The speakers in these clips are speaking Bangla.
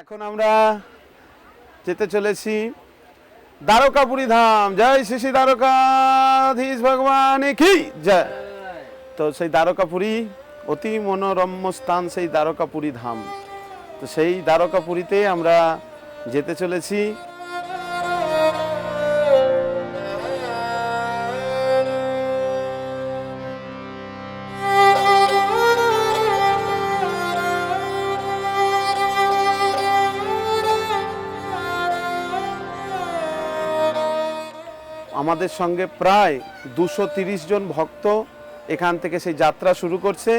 এখন আমরা যেতে চলেছি দ্বারকাপুরী ধাম। জয় শ্রী শ্রী দ্বারকাধীশ ভগবান কি? জয়। তো সেই দ্বারকাপুরী অতি মনোরম্য স্থান, সেই দ্বারকাপুরী ধাম। তো সেই দ্বারকাপুরীতে আমরা যেতে চলেছি। আমাদের সঙ্গে প্রায় দুশো জন ভক্ত এখান থেকে সেই যাত্রা শুরু করছে।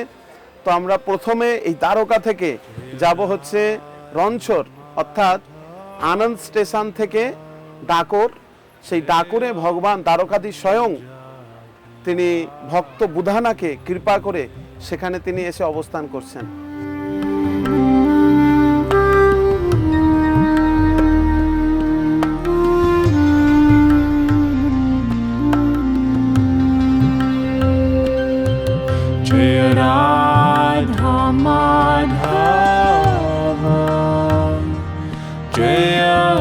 তো আমরা প্রথমে এই দ্বারকা থেকে যাব হচ্ছে রঞ্ছর অর্থাৎ আনন্দ স্টেশন থেকে ডাকর। সেই ডাকরে ভগবান দ্বারকাধীশ স্বয়ং তিনি ভক্ত বুধানাকে কৃপা করে সেখানে তিনি এসে অবস্থান করছেন। Jaya Radha Madhava Jaya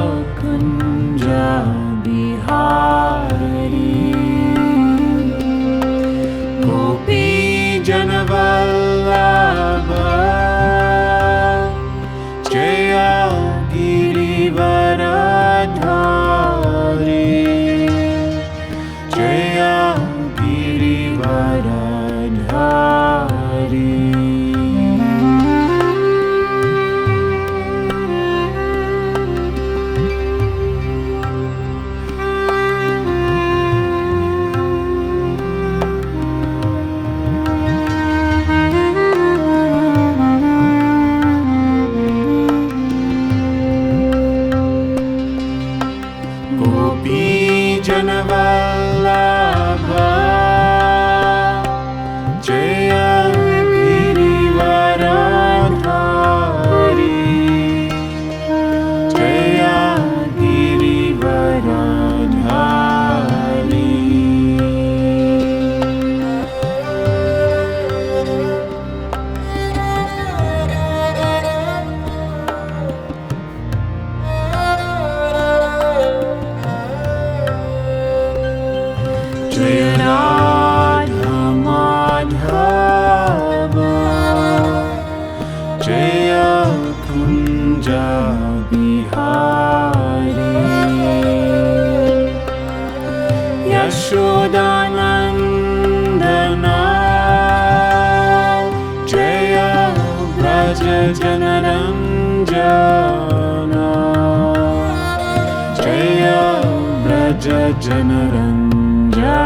Cenerenca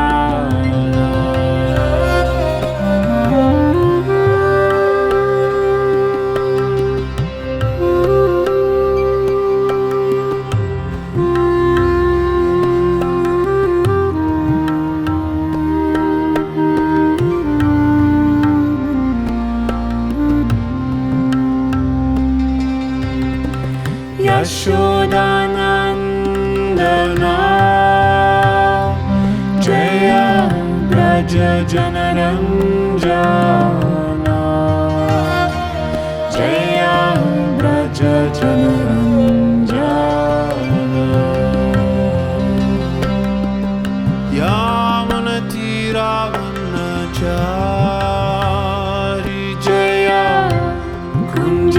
Yashodana जनरञ्जना जय व्रज जनरञ्जना यामनतिरावन्नचारि जय कुञ्ज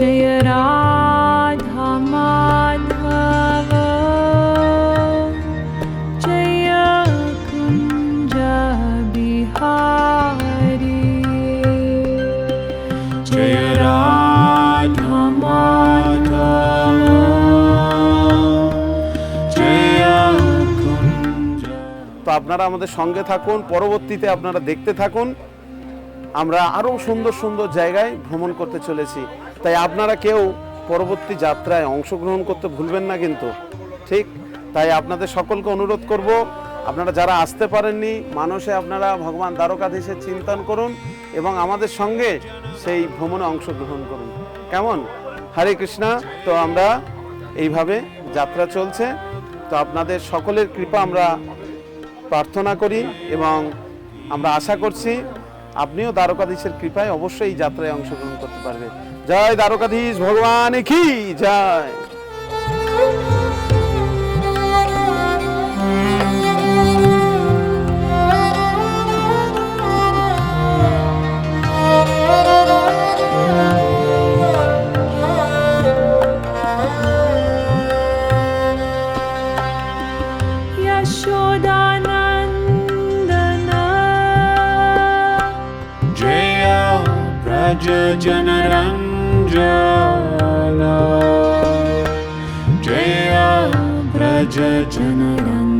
जय राधा माधव जय कुञ्ज बिहारी जय राधा माधव जय कुञ्ज তো আপনারা আমাদের সঙ্গে থাকুন পরবর্তীতে আপনারা দেখতে থাকুন আমরা আরও সুন্দর সুন্দর জায়গায় ভ্রমণ করতে চলেছি তাই আপনারা কেউ পরবর্তী যাত্রায় অংশগ্রহণ করতে ভুলবেন না কিন্তু। ঠিক তাই আপনাদের সকলকে অনুরোধ করব, আপনারা যারা আসতে পারেননি, মানুষে আপনারা ভগবান দ্বারকাধীশের চিন্তন করুন এবং আমাদের সঙ্গে সেই ভ্রমণে অংশগ্রহণ করুন। কেমন? হরে কৃষ্ণা, তো আমরা এইভাবে যাত্রা চলছে। তো আপনাদের সকলের কৃপা আমরা প্রার্থনা করি এবং আমরা আশা করছি, আপনিও দ্বারকাধীশের কৃপায় অবশ্যই এই যাত্রায় অংশগ্রহণ করতে পারবেন। જય દ્વારકાધીશ ભગવાન કી જય Jaya Braja Janaram जना जया व्रज जनरङ्ग